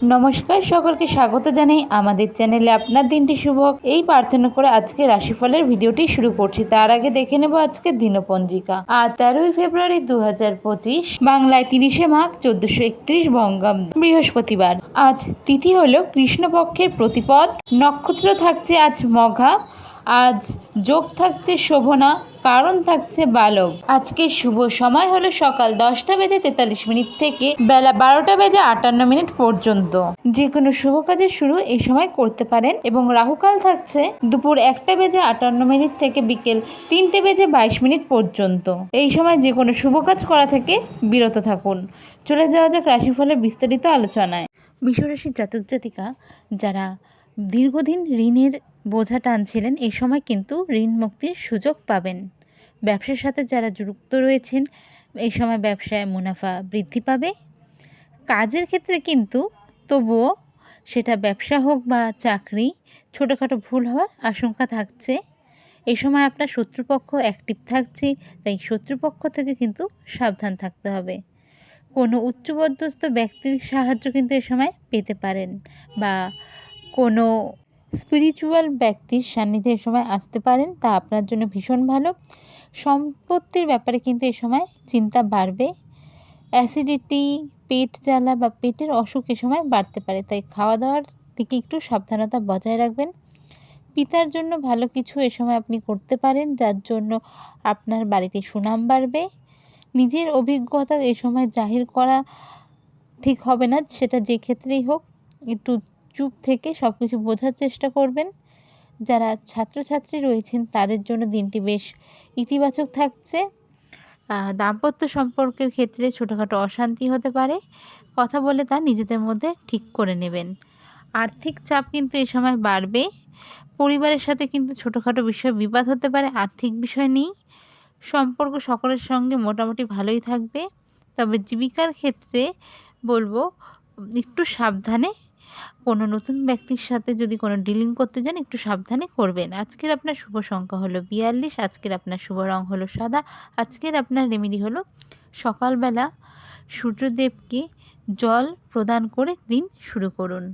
নমস্কার, সকলকে স্বাগত জানাই আমাদের চ্যানেলে আপনার দিনটি শুভ এই প্রার্থনা করে আজকে রাশিফলের ভিডিওটি শুরু করছি। তার আগে দেখে নেব আজকে দিনপঞ্জিকা। আজ তেরোই ফেব্রুয়ারি দু পঁচিশ, বাংলায় তিরিশে মাঘ, চোদ্দশো একত্রিশ বঙ্গাব্দ বৃহস্পতিবার। আজ তিথি হল কৃষ্ণপক্ষের প্রতিপদ। নক্ষত্র থাকছে আজ মঘা। আজ যোগ থাকছে শোভনা, কারণ থাকছে বালক। আজকে শুভ সময় হলো সকাল দশটা বেজে তেতাল্লিশ মিনিট থেকে বেলা বারোটা বেজে আটান্ন মিনিট পর্যন্ত। যে কোনো শুভ কাজের শুরু এই সময় করতে পারেন এবং রাহুকাল থাকছে দুপুর একটা বেজে আটান্ন মিনিট থেকে বিকেল তিনটে বেজে বাইশ মিনিট পর্যন্ত। এই সময় যে কোনো শুভ কাজ করা থেকে বিরত থাকুন। চলে যাওয়া যাক রাশিফলের বিস্তারিত আলোচনায়। বিশ্বরাশির জাতক জাতিকা যারা দীর্ঘদিন ঋণের বোঝা টানছিলেন এই সময় কিন্তু ঋণ মুক্তির সুযোগ পাবেন। ব্যবসার সাথে যারা যুক্ত রয়েছেন এই সময় ব্যবসায় মুনাফা বৃদ্ধি পাবে। কাজের ক্ষেত্রে কিন্তু তবুও সেটা ব্যবসা হোক বা চাকরি, ছোটোখাটো ভুল হওয়ার আশঙ্কা থাকছে। এই সময় আপনার শত্রুপক্ষ অ্যাক্টিভ থাকছে, তাই শত্রুপক্ষ থেকে কিন্তু সাবধান থাকতে হবে। কোনো উচ্চপদস্থ ব্যক্তির সাহায্য কিন্তু এ সময় পেতে পারেন বা কোনো স্পিরিচুয়াল ব্যক্তির সান্নিধ্যে এ সময় আসতে পারেন, তা আপনার জন্য ভীষণ ভালো। সম্পত্তির ব্যাপারে কিন্তু এ সময় চিন্তা বাড়বে। অ্যাসিডিটি পেট জ্বালা বা পেটের অসুখ এ সময় বাড়তে পারে, তাই খাওয়া দাওয়ার দিকে একটু সাবধানতা বজায় রাখবেন। পিতার জন্য ভালো কিছু এ সময় আপনি করতে পারেন, যার জন্য আপনার বাড়িতে সুনাম বাড়বে। নিজের অভিজ্ঞতা এ সময় জাহির করা ঠিক হবে না, সেটা যে ক্ষেত্রেই হোক। একটু চুপ থেকে সব কিছু বোঝার চেষ্টা করবেন। যারা ছাত্রছাত্রী রয়েছেন, তাদের জন্য দিনটি বেশ ইতিবাচক থাকছে। দাম্পত্য সম্পর্কের ক্ষেত্রে ছোটোখাটো অশান্তি হতে পারে। কথা বলে তা নিজেদের মধ্যে ঠিক করে নেবেন। আর্থিক চাপ কিন্তু এই সময় বাড়বে। পরিবারের সাথে কিন্তু ছোটোখাটো বিষয়ে বিবাদ হতে পারে, আর্থিক বিষয় নেই সম্পর্ক সকলের সঙ্গে মোটামুটি ভালোই থাকবে। তবে জীবিকার ক্ষেত্রে বলব, একটু সাবধানে কোনো নতুন ব্যক্তির সাথে যদি কোনো ডিলিং করতে যান, একটু সাবধানে করবেন। আজকের আপনার শুভ সংখ্যা হলো বিয়াল্লিশ, আজকের আপনার শুভ রং হলো সাদা, আজকের আপনার রেমেডি হলো সকালবেলা সূর্যদেবকে জল প্রদান করে দিন শুরু করুন।